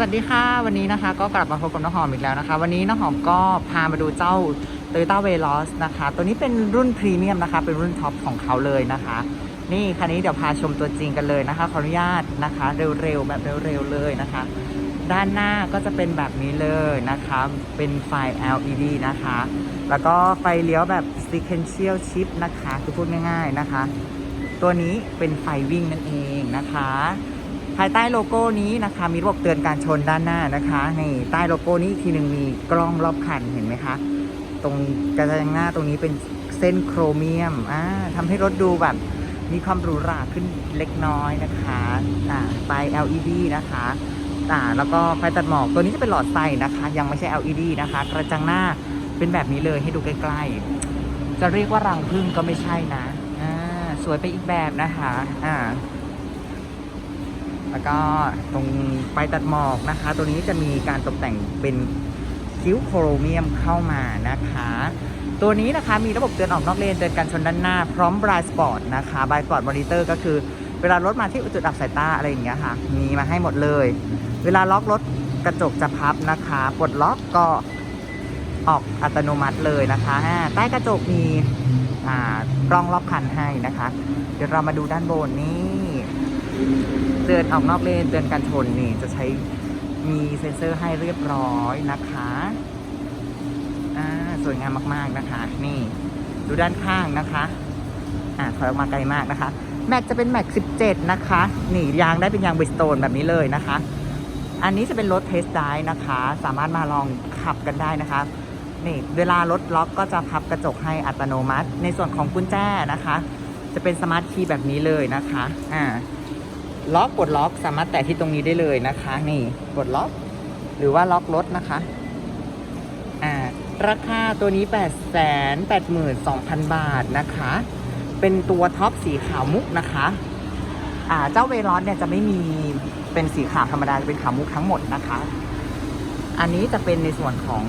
สวัสดีค่ะ วันนี้นะคะก็กลับมาพบกับน้องหอมอีกแล้วนะคะ วันนี้น้องหอมก็พามาดูเจ้า Toyota Veloz นะคะ ตัวนี้เป็นรุ่นพรีเมียมนะคะ เป็นรุ่นท็อปของเขาเลยนะคะ นี่คันนี้เดี๋ยวพาชมตัวจริงกันเลยนะคะ ขออนุญาตนะคะ เร็วๆแบบเร็วๆเลยนะคะ ด้านหน้าก็จะเป็นแบบนี้เลยนะคะ เป็นไฟ LED นะคะ แล้วก็ไฟเลี้ยวแบบ sequential shift นะคะคือพูดง่ายๆนะคะ ตัวนี้เป็นไฟวิ่งนั่นเองนะคะ ภายใต้โลโก้นี้นะคะ มีระบบเตือนการชนด้านหน้านะคะนี่ใต้โลโก้นี้ทีหนึ่งมีกล้องรอบคันเห็นไหมคะ ตรงกระจังหน้าตรงนี้เป็นเส้นโครเมียมอ่าทำให้รถดูแบบมีความหรูหราขึ้นเล็กน้อยนะคะอ่าไฟ LED นะคะอ่าแล้วก็ไฟตัดหมอกตัวนี้จะเป็นหลอดไฟนะคะ ยังไม่ใช่ LED นะคะ กระจังหน้าเป็นแบบนี้เลยให้ดูใกล้ๆ จะเรียกว่ารังพึ่งก็ไม่ใช่นะอ่าสวยไปอีกแบบนะคะอ่า แล้วก็ตรงไฟตัดหมอกนะคะ ตัวนี้จะมีการตกแต่งเป็นคิ้วโครเมียมเข้ามานะคะ ตัวนี้นะคะมีระบบเตือนออกนอกเลนเตือนการชนด้านหน้า พร้อมบรายสปอร์ตนะคะบรายสปอร์ตมอนิเตอร์ก็คือเวลารถมาที่จุดอับสายตาอะไรอย่างเงี้ยค่ะ มีมาให้หมดเลย เวลาล็อกรถกระจกจะพับนะคะปลดล็อกก็ออกอัตโนมัติเลยนะคะ ใต้กระจกมีกล้องรอบคันให้นะคะ เดี๋ยวเรามาดูด้านบนนี่ เตือนออกนอกเลนเตือนการชนนี่จะใช้มีเซ็นเซอร์ให้เรียบร้อยนะคะอ่าสวยงามมากๆนะคะ นี่ดูด้านข้างนะคะอ่าถอยออกมาไกลมากนะคะ แม็กจะเป็นแม็ก 17 นะคะ นี่ยางได้เป็นยางบริสโตนแบบนี้เลยนะคะ อันนี้จะเป็นรถเทสได้นะคะ สามารถมาลองขับกันได้นะคะนี่เวลารถล็อกก็จะพับกระจกให้อัตโนมัติ ในส่วนของกุญแจนะคะ จะเป็นสมาร์ทคีย์แบบนี้เลยนะคะอ่า ล็อกกดล็อกสามารถแตะที่ตรงนี้ได้เลยนะคะ นี่กดล็อก หรือว่าล็อกรถนะคะอ่าราคาตัวนี้ 8 8 2 0 0 0 บาทนะคะ เป็นตัวท็อปสีขาวมุกนะคะอ่าเจ้าเวลอนเนี่ยจะไม่มีเป็นสีขาวธรรมดาจะเป็นขาวมุกทั้งหมดนะคะ อันนี้จะเป็นในส่วนของ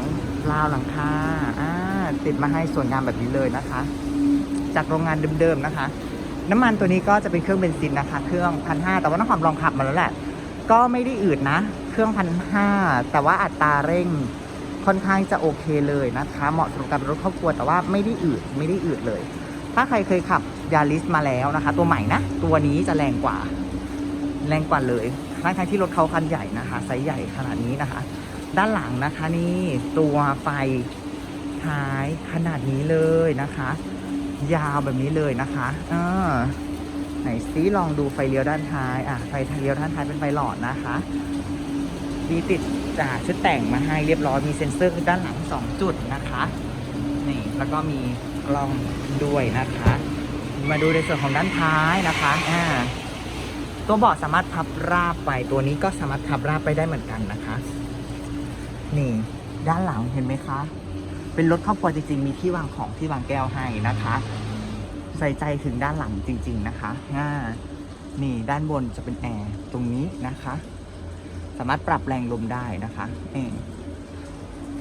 ราวหลังคาอ่าติดมาให้สวยงามแบบนี้เลยนะคะ จากโรงงานเดิมๆนะคะ น้ำมันตัวนี้ก็จะเป็นเครื่องเบนซินนะคะ เครื่องพันห้าแต่ว่าน้องความลองขับมาแล้วแหละ ก็ไม่ได้อืดนะ เครื่องพันห้าแต่ว่าอัตราเร่งค่อนข้างจะโอเคเลยนะคะ เหมาะสำหรับการรถครอบครัวแต่ว่าไม่ได้อืดไม่ได้อืดเลย ถ้าใครเคยขับยาริสมาแล้วนะคะ ตัวใหม่นะ ตัวนี้จะแรงกว่า แรงกว่าเลยทั้งๆที่รถเขาคันใหญ่นะคะไซส์ใหญ่ขนาดนี้นะคะ ด้านหลังนะคะนี่ตัวไฟท้ายขนาดนี้เลยนะคะ ยาวแบบนี้เลยนะคะเออไหนซิลองดูไฟเลี้ยวด้านท้ายอะไฟเลี้ยวด้านท้ายเป็นไฟหลอดนะคะมีติดจ่าชุดแต่งมาให้เรียบร้อยมีเซ็นเซอร์คือด้านหลัง 2 จุดนะคะนี่แล้วก็มีกล้องด้วยนะคะ มาดูในส่วนของด้านท้ายนะคะอ่าตัวเบาะสามารถพับราบไปตัวนี้ก็สามารถพับราบไปได้เหมือนกันนะคะ นี่ ด้านหลังเห็นไหมคะ เป็นรถครอบครัวจริง ๆ มีที่วางของที่วางแก้วให้นะคะ ใส่ใจถึงด้านหลังจริง ๆ นะคะอ่านี่ด้านบนจะเป็นแอร์ตรงนี้นะคะ สามารถปรับแรงลมได้นะคะเอง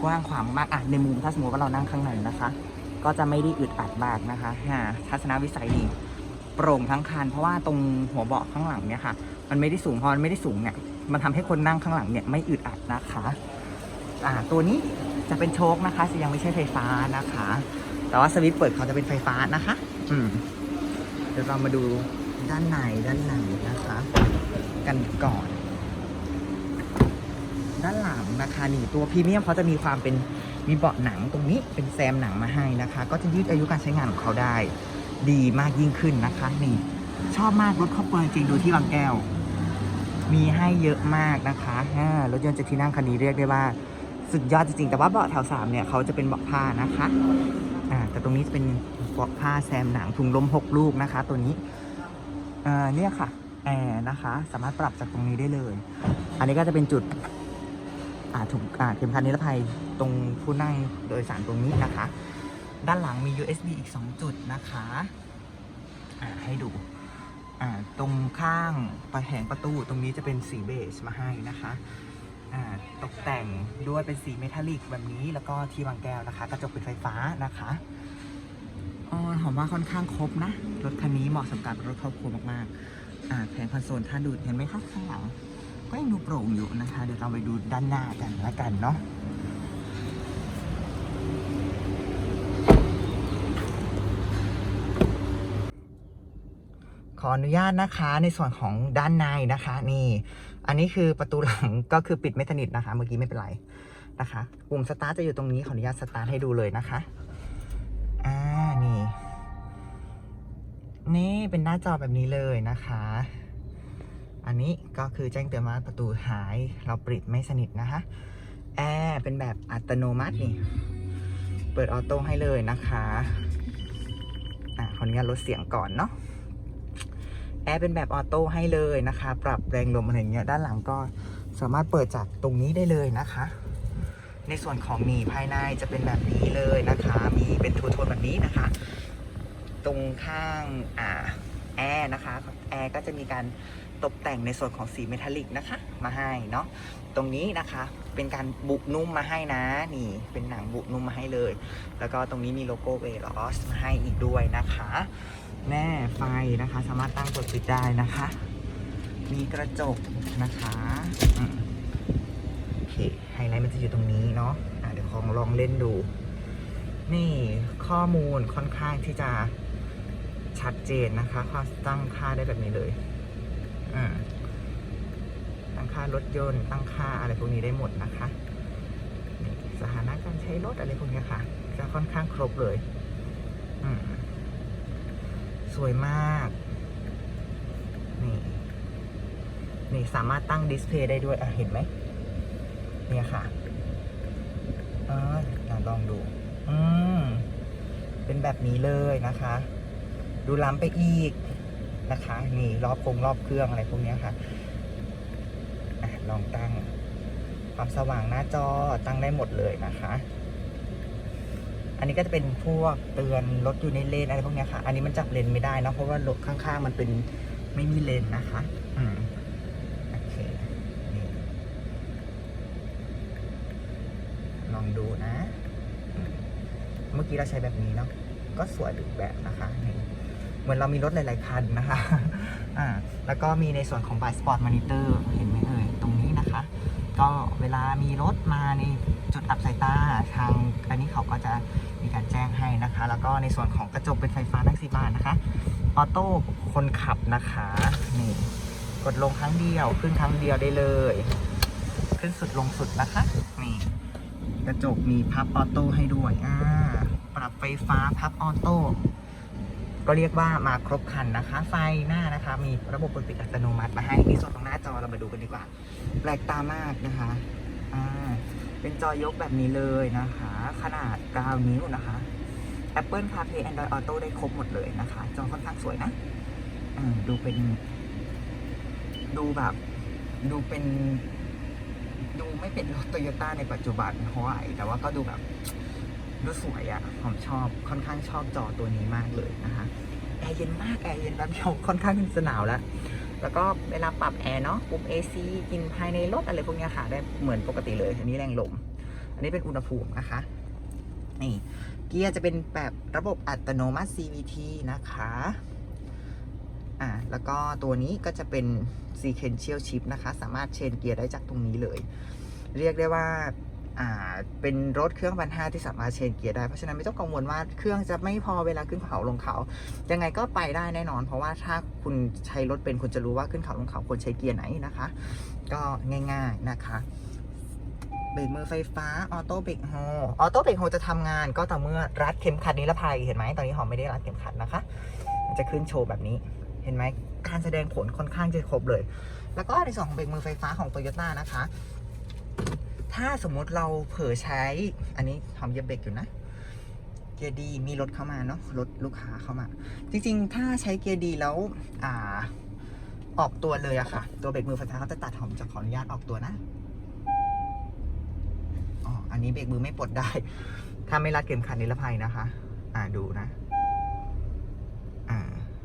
กว้างขวางมากอะในมุมถ้าสมมติว่าเรานั่งข้างในนะคะ ก็จะไม่ได้อึดอัดมากนะคะอ่าทัศนวิสัยดีโปร่งทั้งคัน เพราะว่าตรงหัวเบาะข้างหลังเนี่ยค่ะ มันไม่ได้สูงพอมันไม่ได้สูงเนี่ยมันทำให้คนนั่งข้างหลังเนี่ยไม่อึดอัดนะคะ อ่าตัวนี้ จะเป็นโชคนะคะจะยังไม่ใช่ไฟฟ้านะคะ แต่ว่าสวิตช์เปิดเขาจะเป็นไฟฟ้านะคะ อืมเดี๋ยวเรามาดูด้านในด้านในนะคะ กันก่อน ด้านหลังนะคะนี่ตัวพรีเมียมเขาจะมีความเป็นมีเบาะหนังตรงนี้เป็นแซมหนังมาให้นะคะ ก็จะยืดอายุการใช้งานของเขาได้ ดีมากยิ่งขึ้นนะคะ นี่ ชอบมากรถครอบครัวจริงๆดูที่บางแก้ว มีให้เยอะมากนะคะอ่ารถยนต์เจ็ดที่นั่งคันนี้เรียกได้ว่า สุดยอดจริงๆ แต่ว่าเบาะแถวสามเนี่ยเขาจะเป็นเบาะผ้านะคะอ่าแต่ตรงนี้จะเป็นเบาะผ้าแซมหนังถุงลมหกลูกนะคะ ตัวนี้เอ่เนี่ยค่ะแอร์นะคะ สามารถปรับจากตรงนี้ได้เลย อันนี้ก็จะเป็นจุดอ่าถุงอ่าเข็มขัดนิรภัยตรงผู้นั่งโดยสารตรงนี้นะคะ ด้านหลังมี USB อีก 2 จุดนะคะอ่าให้ดูอ่าตรงข้างประแผงประตูตรงนี้จะเป็นสีเบจมาให้นะคะ อ่าตกแต่งด้วยเป็นสีเมทัลลิกแบบนี้แล้วก็ที่วางแก้วนะคะ กระจกเป็นไฟฟ้านะคะอ๋อหอมว่าค่อนข้างครบนะ รถคันนี้เหมาะสำหรับรถครอบครัวมากๆอ่าแผงคอนโซลท่าดูดเห็นไหมคะข้างหลังก็ยังดูโปร่งอยู่นะคะ เดี๋ยวเราไปดูด้านหน้ากันละกันเนาะขออนุญาตนะคะในส่วนของด้านในนะคะ นี่ อันนี้คือประตูหลังก็คือปิดไม่สนิทนะคะ เมื่อกี้ไม่เป็นไรนะคะปุ่มสตาร์ทจะอยู่ตรงนี้ขออนุญาตสตาร์ทให้ดูเลยนะคะอ่านี่ นี่เป็นหน้าจอแบบนี้เลยนะคะ อันนี้ก็คือแจ้งเตือนว่าประตูหายเราปิดไม่สนิทนะคะแอร์เป็นแบบอัตโนมัตินี่ เปิดออโต้ให้เลยนะคะอะขออนุญาตลดเสียงก่อนเนาะ แอร์เป็นแบบออโต้ให้เลยนะคะ ปรับแรงลมอะไรเงี้ยด้านหลังก็สามารถเปิดจากตรงนี้ได้เลยนะคะ ในส่วนของมีภายในจะเป็นแบบนี้เลยนะคะ มีเป็นทูโทนแบบนี้นะคะ ตรงข้างอ่าแอร์นะคะแอร์ก็จะมีการ ตกแต่งในส่วนของสีเมทัลลิกนะคะ มาให้เนาะตรงนี้นะคะเป็นการบุนุ่มมาให้นะนี่เป็นหนังบุนุ่มมาให้เลย แล้วก็ตรงนี้มีโลโก้เวลอสมาให้อีกด้วยนะคะแม่ไฟนะคะสามารถตั้งกดปิดได้นะคะ มีกระจกนะคะโอเคไฮไลท์มันจะอยู่ตรงนี้เนาะะเดี๋ยวของลองเล่นดู นี่ข้อมูลค่อนข้างที่จะชัดเจนนะคะข้อตั้งค่าได้แบบนี้เลย อ่าตั้งค่ารถยนต์ ตั้งค่าอะไรพวกนี้ได้หมดนะคะนี่สถานะการใช้รถอะไรพวกนี้ค่ะ จะค่อนข้างครบเลยอืมสวยมาก นี่ นี่สามารถตั้งดิสเพย์ได้ด้วย อะ เห็นไหม เนี่ยค่ะอ่าอะลองดู อืม เป็นแบบนี้เลยนะคะ ดูล้ำไปอีก นะคะนี่รอบคงรอบเครื่องอะไรพวกเนี้ยค่ะอะลองตั้งความสว่างหน้าจอตั้งได้หมดเลยนะคะ อันนี้ก็จะเป็นพวกเตือนรถอยู่ในเลนอะไรพวกเนี้ยค่ะ อันนี้มันจับเลนไม่ได้เนอะเพราะว่ารถข้างๆ มันเป็นไม่มีเลนนะคะ อืมโอเคนี่ลองดูนะอืมเมื่อกี้เราใช้แบบนี้เนาะก็สวยอีกแบบนะคะนี่ เหมือนเรามีรถหลายๆคันนะคะอ่าแล้วก็มีในส่วนของ by spot monitor เห็นไหมเอ่ยตรงนี้นะคะ ก็เวลามีรถมาในจุดอับสายตาทางอันนี้เขาก็จะมีการแจ้งให้นะคะ แล้วก็ในส่วนของกระจกเป็นไฟฟ้าทั้งสี่บานนะคะออโต้คนขับนะคะนี่กดลงครั้งเดียวขึ้นครั้งเดียวได้เลย ขึ้นสุดลงสุดนะคะนี่กระจกมีพับออโต้ให้ด้วยอ่าปรับไฟฟ้าพับออโต้ ก็เรียกว่ามาครบคันนะคะ ไฟหน้านะคะ มีระบบเปิดปิดอัตโนมัติมาให้ในส่วนของหน้าจอเรามาดูกันดีกว่า แปลกตามากนะคะอ่าเป็นจอยกแบบนี้เลยนะคะ ขนาด 9 นิ้วนะคะ Apple CarPlay Android Auto ได้ครบหมดเลยนะคะ จอค่อนข้างสวยนะดูเป็น ดูแบบ ดูเป็น ดูไม่เป็นรถโตโยต้าในปัจจุบันเท่าไหร่แต่ว่าก็ดูแบบ ดูสวยอะ่ะผมชอบค่อนข้างชอบจอตัวนี้มากเลยนะคะแอร์เย็นมากแอร์เย็นแป๊บเดียวค่อนข้างจะหนาวแล้ว แล้วก็เวลาปรับแอร์เนาะปุ่ม AC กินภายในรถอะไรพวกนี้ค่ะได้เหมือนปกติเลยอันนี้แรงลม อันนี้เป็นอุณหภูมินะคะนี่เกียร์จะเป็นแบบระบบอัตโนมัติ CVT นะคะอ่าแล้วก็ตัวนี้ก็จะเป็น sequential shift นะคะ สามารถเชนเกียร์ได้จากตรงนี้เลย เรียกได้ว่า เป็นรถเครื่องพันห้าที่สามารถเชนเกียร์ได้ เพราะฉะนั้นไม่ต้องกังวลว่าเครื่องจะไม่พอเวลาขึ้นเขาลงเขา ยังไงก็ไปได้แน่นอน เพราะว่าถ้าคุณใช้รถเป็นคุณจะรู้ว่าขึ้นเขาลงเขาควรใช้เกียร์ไหนนะคะ ก็ง่ายๆนะคะเบรกมือไฟฟ้า ออโต้เบรกโฮออโต้เบรกโฮจะทำงานก็ต่อเมื่อรัดเข็มขัดนิรภัยเห็นไหมตอนนี้หอมไม่ได้รัดเข็มขัดนะคะมันจะขึ้นโชว์แบบนี้เห็นไหมการแสดงผลค่อนข้างจะครบเลย แล้วก็ในส่วนของเบรกมือไฟฟ้าของโตโยต้านะคะ ถ้าสมมติเราเผลอใช้ อันนี้หอมเหยียบเบรกอยู่นะ เกียร์ดีมีรถเข้ามาเนาะรถลูกค้าเข้ามา จริง ๆ ถ้าใช้เกียร์ดีแล้วอ่าออกตัวเลยอะค่ะ ตัวเบรกมือไฟฟ้าเขาจะตัดหอมจะขออนุญาตออกตัวนะอ๋ออันนี้เบรกมือไม่ปลดได้ ถ้าไม่รัดเข็มขัดนิรภัยนะคะ อ่าดูนะ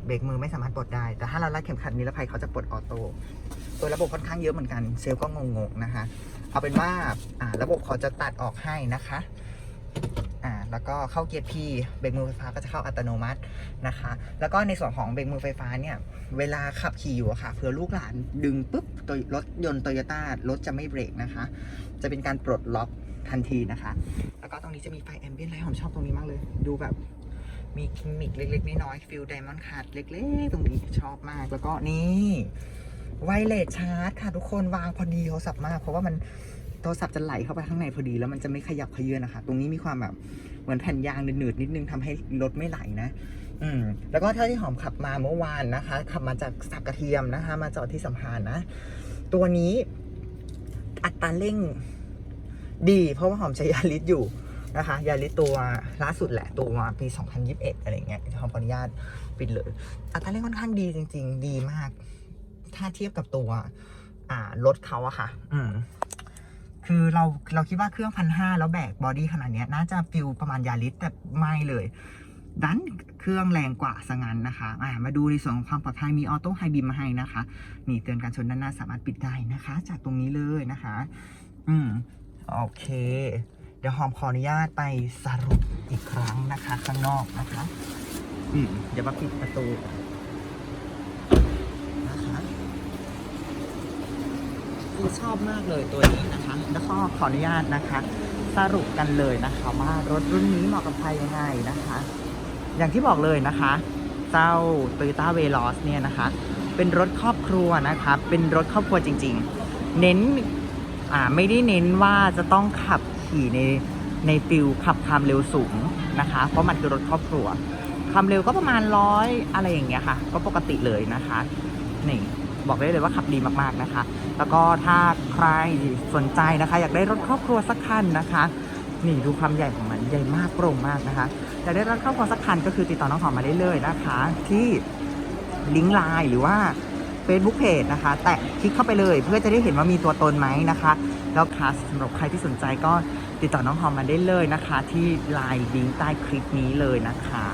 เบรกมือไม่สามารถปลดได้ แต่ถ้าเรารัดเข็มขัดนิรภัยเขาจะปลดออโต้ตัวระบบค่อนข้างเยอะเหมือนกัน เซลล์ก็งงๆนะคะ เอาเป็นว่าอ่าระบบเขาจะตัดออกให้นะคะอ่าแล้วก็เข้าเกียร์ P เบรกมือไฟฟ้าก็จะเข้าอัตโนมัตินะคะ แล้วก็ในส่วนของเบรกมือไฟฟ้าเนี่ยเวลาขับขี่อยู่อะค่ะเผื่อลูกหลานดึงปุ๊บตัวรถยนต์โตโยต้ารถจะไม่เบรกนะคะ จะเป็นการปลดล็อกทันทีนะคะ แล้วก็ตรงนี้จะมีไฟแอมเบียนไลท์ผมชอบตรงนี้มากเลย ดูแบบ มีกิมมิคเล็ก ๆ น้อยๆฟิลไดมอนด์คัทเล็ก ๆ ตรงนี้ชอบมากแล้วก็นี่ไวเลสชาร์จค่ะทุกคนวางพอดีโทรศัพท์มาก เพราะว่ามันโทรศัพท์จะไหลเข้าไปข้างในพอดีแล้วมันจะไม่ขยับเขยื้อนนะคะ ตรงนี้มีความแบบเหมือนแผ่นยางหนืดๆนิดนึงทำให้รถไม่ไหลนะ อืมแล้วก็เท่าที่หอมขับมาเมื่อวานนะคะ ขับมาจากสักกระเทียมนะคะ มาจอดที่สัมพันธ์นะ ตัวนี้อัตราเร่งดี เพราะว่าหอมใช้ยาลิสอยู่ นะคะยาลิตัวล่าสุดแหละตัวปี 2021 อะไรเงี้ยขออนุญาตปิดเลยอัตราเร่งค่อนข้างดีจริง ๆ ดีมาก ถ้าเทียบกับตัว อ่ารถเขาอะค่ะ อืมคือเราเราคิดว่าเครื่องพันห้าแล้วแบกบอดี้ขนาดเนี้ยน่าจะฟิลประมาณยาลิสแต่ไม่เลยดันเครื่องแรงกว่าซะงั้นนะคะอ่ามาดูในส่วนของความปลอดภัยมีออโต้ไฮบีมมาให้นะคะนี่เตือนการชนด้านหน้าสามารถปิดได้นะคะ จากตรงนี้เลยนะคะ อืม โอเค เดี๋ยวหอมขออนุญาตไปสรุปอีกครั้งนะคะ ข้างนอกนะคะ อืมเดี๋ยวมาปิดประตูนะคะคือชอบมากเลยตัวนี้นะคะ แล้วก็ขออนุญาตนะคะ สรุปกันเลยนะคะว่ารถรุ่นนี้เหมาะกับใครยังไงนะคะ อย่างที่บอกเลยนะคะเจ้า Toyota Veloz เนี่ยนะคะ เป็นรถครอบครัวนะคะ เป็นรถครอบครัวจริง ๆ เน้นอ่าไม่ได้เน้นว่าจะต้องขับ ขี่ในในฟิลขับความเร็วสูงนะคะ เพราะมันคือรถครอบครัวความเร็วก็ประมาณร้อยอะไรอย่างเงี้ยค่ะ ก็ปกติเลยนะคะนี่บอกได้เลยว่าขับดีมากๆนะคะ แล้วก็ถ้าใครสนใจนะคะ อยากได้รถครอบครัวสักคันนะคะนี่ดูความใหญ่ของมันใหญ่มากโปร่งมากนะคะอยากได้รถครอบครัวสักคันก็คือติดต่อน้องหอมมาได้เลยนะคะ ที่ลิงก์ไลน์หรือว่า Facebook Page นะคะ แตะคลิกเข้าไปเลยเพื่อจะได้เห็นว่ามีตัวตนไหมนะคะ แล้วค่ะสำหรับใครที่สนใจก็ ติดต่อน้องหอมมาได้เลยนะคะ ที่ไลน์ลิงก์ใต้คลิปนี้เลยนะคะ